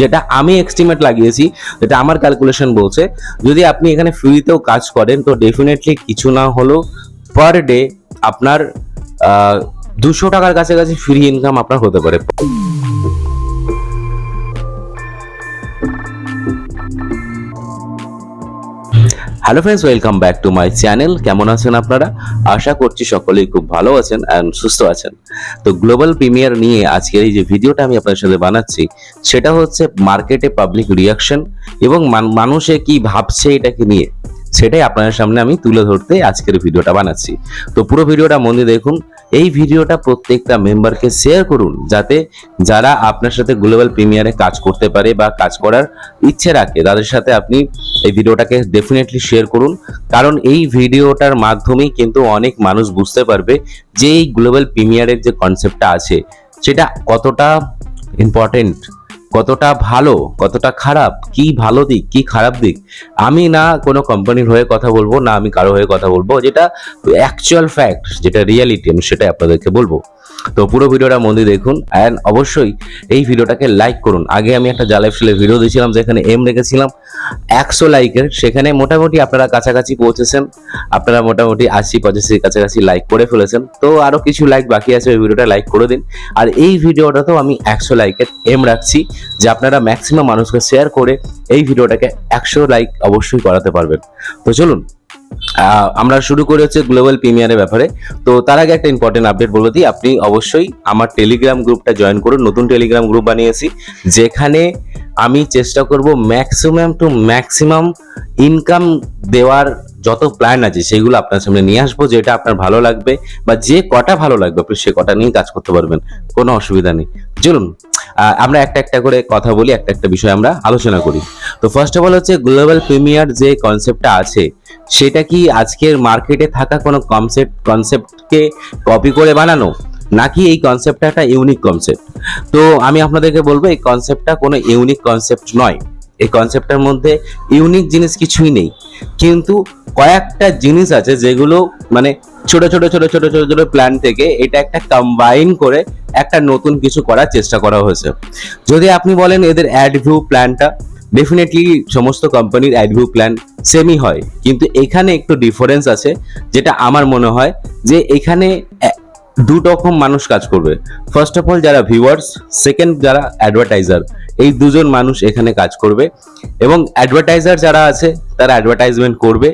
যেটা আমি এক্সটিমেট লাগিয়েছি, যেটা আমার ক্যালকুলেশন বলছে, যদি আপনি এখানে ফ্রিতেও কাজ করেন, তো ডেফিনেটলি কিছু না হলেও পার ডে আপনার দুশো টাকার কাছাকাছি ফ্রি ইনকাম আপনার হতে পারে। Hello friends welcome back to my channel কেমন আছেন আপনারা? আশা করছি সকলেই খুব ভালো আছেন অ্যান্ড সুস্থ আছেন। তো গ্লোবাল প্রিমিয়ার নিয়ে আজকের এই যে ভিডিওটা আমি আপনাদের সাথে বানাচ্ছি, সেটা হচ্ছে মার্কেটে পাবলিক রিয়াকশন এবং মান- মানুষে কি ভাবছে এটাকে নিয়ে। সেটাই আপনাদের সামনে আমি তুলে ধরতে আজকের ভিডিওটা বানাচ্ছি। তো পুরো ভিডিওটা মন দিয়ে দেখুন, এই ভিডিওটা প্রত্যেকটা মেম্বারকে শেয়ার করুন, যাতে যারা আপনার সাথে গ্লোবাল প্রিমিয়ারে কাজ করতে পারে বা কাজ করার ইচ্ছে রাখে, তাদের সাথে আপনি এই ভিডিওটাকে ডেফিনেটলি শেয়ার করুন। কারণ এই ভিডিওটার মাধ্যমেই কিন্তু অনেক মানুষ বুঝতে পারবে যে এই গ্লোবাল প্রিমিয়ারের যে কনসেপ্টটা আছে, সেটা কতটা ইম্পর্টেন্ট কতটা ভালো, কতটা খারাপ, কি ভালো দিক, কি খারাপ দিক, আমি না কোনো কোম্পানির হয়ে কথা বলব, না আমি কারও হয়ে কথা বলব, যেটা অ্যাকচুয়াল ফ্যাক্ট যেটা রিয়ালিটি আমি সেটাই আপনাদেরকে বলব। তো পুরো ভিডিওটা মন দিয়ে দেখুন অ্যান্ড অবশ্যই এই ভিডিওটাকে লাইক করুন। আগে আমি একটা জালাইফ স্টাইলের ভিডিও দিয়েছিলাম, যেখানে এম রেখেছিলাম একশো লাইকের সেখানে মোটামুটি আপনারা কাছাকাছি পৌঁছেছেন, আপনারা মোটামুটি আশি, পঁচাশির কাছাকাছি লাইক করে ফেলেছেন। তো আরও কিছু লাইক বাকি আছে, ওই ভিডিওটা লাইক করে দিন। আর এই ভিডিওটাতেও আমি একশো লাইকের এম রাখছি। যে আপনারা ম্যাক্সিমাম মানুষকে শেয়ার করে এই ভিডিওটাকে একশো লাইক অবশ্যই করাতে পারবেন। তো চলুন আমরা শুরু করে হচ্ছে গ্লোবাল প্রিমিয়ারের ব্যাপারে। তো তার আগে একটা ইম্পর্টেন্ট আপডেট বলে দিই। আপনি অবশ্যই আমার টেলিগ্রাম গ্রুপটা জয়েন করুন। নতুন টেলিগ্রাম গ্রুপ বানিয়েছি, যেখানে আমি চেষ্টা করব ম্যাক্সিমাম টু ম্যাক্সিমাম ইনকাম দেওয়ার যত প্ল্যান আছে, সেগুলো আপনার সামনে নিয়ে আসব, যেটা আপনার ভালো লাগবে বা যে কটা ভালো লাগবে, আপনি সে কটা নিয়ে কাজ করতে পারবেন। কোনো অসুবিধা নেই। চলুন আমরা একটা একটা করে কথা বলি, একটা একটা বিষয় আমরা আলোচনা করি। তো ফার্স্ট অফ অল হচ্ছে গ্লোবাল প্রিমিয়ার যে কনসেপ্টটা আছে, সেটা কি আজকের মার্কেটে থাকা কোনো কনসেপ্ট কনসেপ্টকে কপি করে বানানো? নাকি এই কনসেপ্টটা একটা ইউনিক কনসেপ্ট তো আমি আপনাদেরকে বলব, এই কনসেপ্টটা কোনো ইউনিক কনসেপ্ট নয়। এই কনসেপ্টের মধ্যে ইউনিক জিনিস কিছুই নেই। কিন্তু কয়েকটা জিনিস আছে যেগুলো মানে ছোট ছোট ছোট ছোট ছোট ছোট প্ল্যান থেকে এটা একটা কম্বাইন করে একটা নতুন কিছু করার চেষ্টা করা হয়েছে। যদি আপনি বলেন এদের অ্যাড ভিউ প্ল্যানটা ডেফিনেটলি সমস্ত কোম্পানির অ্যাড ভিউ প্ল্যান সেমই হয়। কিন্তু এখানে একটু ডিফারেন্স আছে, যেটা আমার মনে হয় যে এখানে দু রকম মানুষ কাজ করবে। ফার্স্ট অফ অল যারা ভিউয়ার্স সেকেন্ড যারা অ্যাডভার্টাইজার এই দুজন মানুষ এখানে কাজ করবে এবং অ্যাডভার্টাইজার যারা আছে, তারা অ্যাডভার্টাইজমেন্ট করবে।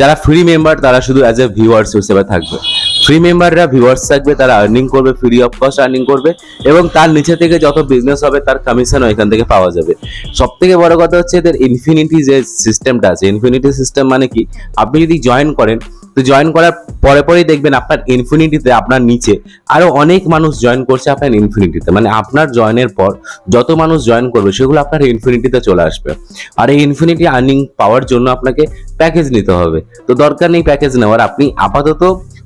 যারা ফ্রি মেম্বার তারা শুধু অ্যাজ এ ভিউয়ার্স হিসেবে থাকবে। ফ্রি মেম্বাররা ভিউয়ার্স থাকবে, তারা আর্নিং করবে ফ্রি অফ কস্ট আর্নিং করবে এবং তার নিচে থেকে যত বিজনেস হবে, তার কমিশনও এখান থেকে পাওয়া যাবে। সব থেকে বড় কথা হচ্ছে এদের ইনফিনিটি যে সিস্টেমটা আছে ইনফিনিটি সিস্টেম মানে কি? আপনি যদি জয়েন করেন তো জয়েন করার পরে পরেই দেখবেন আপনার ইনফিনিটিতে আপনার নিচে আরও অনেক মানুষ জয়েন করছে আপনার ইনফিনিটিতে মানে আপনার জয়েনের পর যত মানুষ জয়েন করবে, সেগুলো আপনার ইনফিনিটিতে চলে আসবে। আর এই ইনফিনিটি আর্নিং পাওয়ার জন্য আপনাকে প্যাকেজ নিতে হবে। তো দরকার নেই প্যাকেজ নেওয়ার। আপনি আপাতত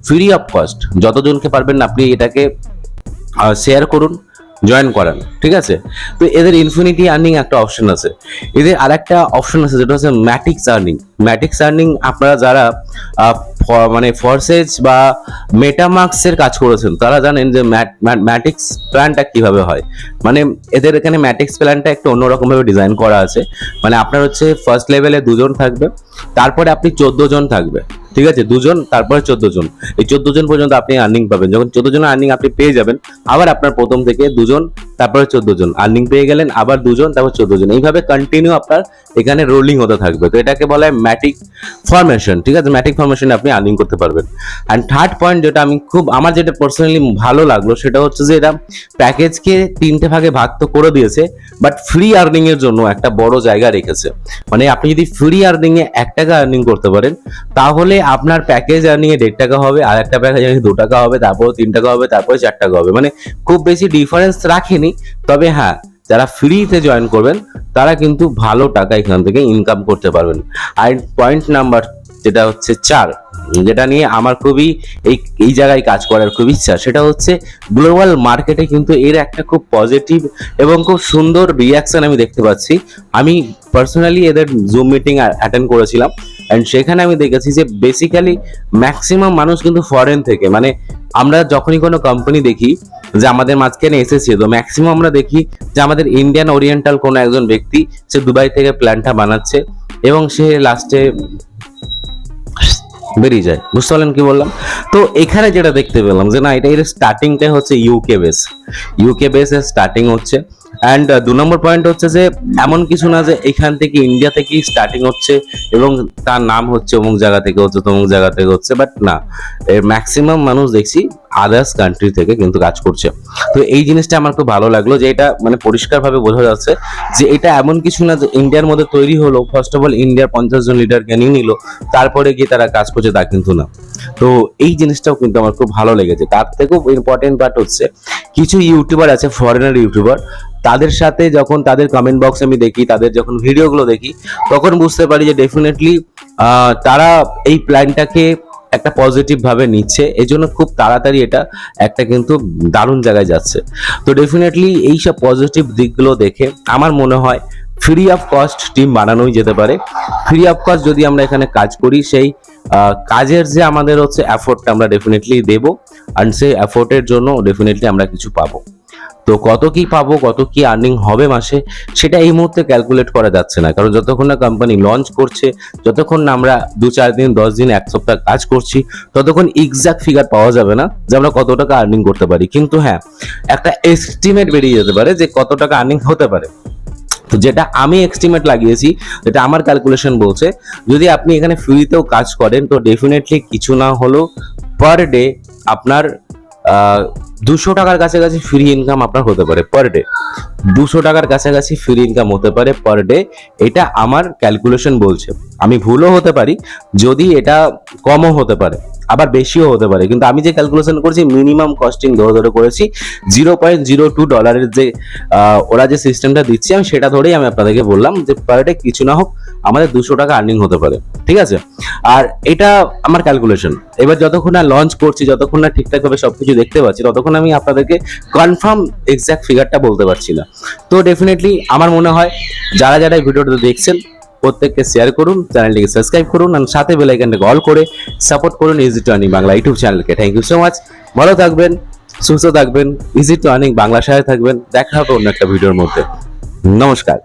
ফ্রি অফ কস্ট যতজনকে পারবেন আপনি এটাকে শেয়ার করুন জয়েন করান, ঠিক আছে? তো এদের ইনফিনিটি আর্নিং একটা অপশন আছে। এদের আরেকটা অপশন আছে, যেটা হচ্ছে ম্যাটিক্স আর্নিং ম্যাটিক্স আর্নিং আপনারা যারা মানে ফরসেজ বা মেটামার্কসের কাজ করেছেন, তারা জানেন যে ম্যাটিক্স প্ল্যানটা কীভাবে হয়। মানে এদের এখানে ম্যাটিক্স প্ল্যানটা একটু অন্যরকম ভাবে ডিজাইন করা আছে। মানে আপনার হচ্ছে ফার্স্ট লেভেলে দুজন থাকবে, তারপরে আপনি চোদ্দ জন থাকবে, ঠিক আছে? দুজন, তারপরে চোদ্দ জন। এই চোদ্দ জন পর্যন্ত আপনি আর্নিং পাবেন। যখন চোদ্দ জন আর্নিং আপনি পেয়ে যাবেন, আবার আপনার প্রথম থেকে দুজন, তারপরে চোদ্দ জন। আর্নিং পেয়ে গেলেন, আবার দুজন, তারপর চোদ্দ জন। এইভাবে কন্টিনিউ আপনার এখানে রোলিং হতে থাকবে। তো এটাকে বলা হয় ম্যাটিক ফরমেশন ঠিক আছে? ম্যাটিক ফরমেশনে আপনি আর্নিং করতে পারবেন। অ্যান্ড থার্ড পয়েন্ট যেটা আমি খুব, আমার যেটা পার্সোনালি ভালো লাগল, সেটা হচ্ছে যে এটা প্যাকেজকে তিনটে ভাগে ভাগ তো করে দিয়েছে বাট ফ্রি আর্নিং এর জন্য একটা বড় জায়গা রেখেছে। মানে আপনি যদি ফ্রি আর্নিং এ এক টাকা আর্নিং করতে পারেন, তাহলে আপনার প্যাকেজ আর্নিং এ দেড় টাকা হবে, আর একটা প্যাকেজ আর্নিং দু টাকা হবে, তারপর তিন টাকা হবে, তারপরে চার টাকা হবে। মানে খুব বেশি ডিফারেন্স রাখেনি, তবে হ্যাঁ যারা ফ্রিতে জয়েন করবেন, তারা কিন্তু ভালো টাকা এখান থেকে ইনকাম করতে পারবেন। আর পয়েন্ট নাম্বার যেটা হচ্ছে চার যেটা নিয়ে আমার খুবই এই এই জায়গায় কাজ করার খুব ইচ্ছা, সেটা হচ্ছে গ্লোবাল মার্কেটে কিন্তু এর একটা খুব পজিটিভ এবং খুব সুন্দর রিয়াকশন আমি দেখতে পাচ্ছি। আমি পার্সোনালি এদের জুম মিটিং অ্যাটেন্ড করেছিলাম অ্যান্ড সেখানে আমি দেখেছি যে বেসিক্যালি ম্যাক্সিমাম মানুষ কিন্তু ফরেন থেকে। মানে আমরা যখনই কোনো কোম্পানি দেখি যে আমাদের মাঝখানে এসেছে, তো ম্যাক্সিমাম আমরা দেখি যে আমাদের ইন্ডিয়ান ওরিয়েন্টাল কোনো একজন ব্যক্তি সে দুবাই থেকে প্ল্যানটা বানাচ্ছে এবং সে লাস্টে বেরিয়ে যায়। বুঝতে পারলেন কি বললাম? তো এখানে যেটা দেখতে পেলাম যে না, এটা এর স্টার্টিংটাই হচ্ছে ইউকে বেস ইউকে বেসে স্টার্টিং হচ্ছে। অ্যান্ড দু নম্বর পয়েন্ট হচ্ছে যে, এমন কিছু না যে এখান থেকে ইন্ডিয়া থেকেই স্টার্টিং হচ্ছে এবং তার নাম হচ্ছে অমুক জায়গা থেকে হচ্ছে, তমুক জায়গা থেকে হচ্ছে বাট না। এর ম্যাক্সিমাম মানুষ দেখছি আদার্স কান্ট্রি থেকে কিন্তু কাজ করছে। তো এই জিনিসটা আমার খুব ভালো লাগল যে এটা মানে পরিষ্কারভাবে বোঝা যাচ্ছে যে এটা এমন কিছু না যে ইন্ডিয়ার মধ্যে তৈরি হলো। ফার্স্ট অফ অল ইন্ডিয়ার পঞ্চাশ জন লিডারকে নিয়ে নিল, তারপরে গিয়ে তারা কাজ করছে তা কিন্তু না। তো এই জিনিসটাও কিন্তু আমার খুব ভালো লেগেছে। তার থেকেও ইম্পর্টেন্ট পার্ট হচ্ছে, কিছু ইউটিউবার আছে ফরেনার ইউটিউবার তাদের সাথে যখন তাদের কমেন্ট বক্স আমি দেখি, তাদের যখন ভিডিওগুলো দেখি, তখন বুঝতে পারি যে ডেফিনেটলি তারা এই প্ল্যানটাকে একটা পজিটিভ ভাবে নিচ্ছে এই জন্য খুব তাড়াতাড়ি এটা একটা কিন্তু দারুণ জায়গায় যাচ্ছে। তো ডেফিনেটলি এই সব পজিটিভ দিকগুলো দেখে আমার মনে হয় ফ্রি অফ কস্ট টিম বানানোই যেতে পারে। ফ্রি অফ কস্ট যদি আমরা এখানে কাজ করি, সেই কাজের যে আমাদের হচ্ছে অ্যাফোর্টটা আমরা ডেফিনেটলি দেবো আর সেই অ্যাফোর্টের জন্য ডেফিনেটলি আমরা কিছু পাবো। তো কত কি পাবো, কত কি আর্নিং হবে মাসে, সেটা এই মুহূর্তে ক্যালকুলেট করা যাচ্ছে না। কারণ যতক্ষণ না কোম্পানি লঞ্চ করছে, যতক্ষণ না আমরা দু চার দিন, দশ দিন, এক সপ্তাহ কাজ করছি, ততক্ষণ এক্সাক্ট ফিগার পাওয়া যাবে না যে আমরা কত টাকা আর্নিং করতে পারি। কিন্তু হ্যাঁ একটা এস্টিমেট বেরিয়ে যেতে পারে যে কত টাকা আর্নিং হতে পারে। তো যেটা আমি এস্টিমেট লাগিয়েছি, যেটা আমার ক্যালকুলেশন বলছে, যদি আপনি এখানে ফ্রিতেও কাজ করেন, তো ডেফিনেটলি কিছু না হলেও পার ডে আপনার দুশো টাকার কাছাকাছি ফ্রি ইনকাম আপনার হতে পারে পার ডে দুশো টাকার কাছাকাছি ফ্রি ইনকাম হতে পারে পার ডে এটা আমার ক্যালকুলেশন বলছে। আমি ভুলও হতে পারি, যদি এটা কমও হতে পারে, আবার বেশিও হতে পারে। কিন্তু আমি যে ক্যালকুলেশন করেছি মিনিমাম কস্টিং ধরে ধরে করেছি জিরো পয়েন্ট জিরো টু ডলারের যে ওরা যে সিস্টেমটা দিচ্ছে, আমি সেটা ধরেই আমি আপনাদেরকে বললাম যে পার ডে কিছু না হোক আমাদের দুশো টাকা আর্নিং হতে পারে, ঠিক আছে? আর এটা আমার ক্যালকুলেশন এবার যতক্ষণ না লঞ্চ করছি, যতক্ষণ না ঠিকঠাকভাবে সব কিছু দেখতে পাচ্ছি, ততক্ষণ আমি আপনাদেরকে কনফার্ম এক্স্যাক্ট ফিগারটা বলতে পারছি না। তো ডেফিনেটলি আমার মনে হয় যারা যারা ভিডিওটা দেখছেন, প্রত্যেককে শেয়ার করুন চ্যানেলটিকে সাবস্ক্রাইব করুন আর সাথে বেল আইকনটাকে অল করে সাপোর্ট করুন easy to earning Bangla YouTube চ্যানেলকে থ্যাংক ইউ সো মাচ ভালো থাকবেন, সুস্থ থাকবেন ইজি টু আর্নিং বাংলা সাথে থাকবেন। দেখা হবে অন্য একটা ভিডিওর মধ্যে। নমস্কার।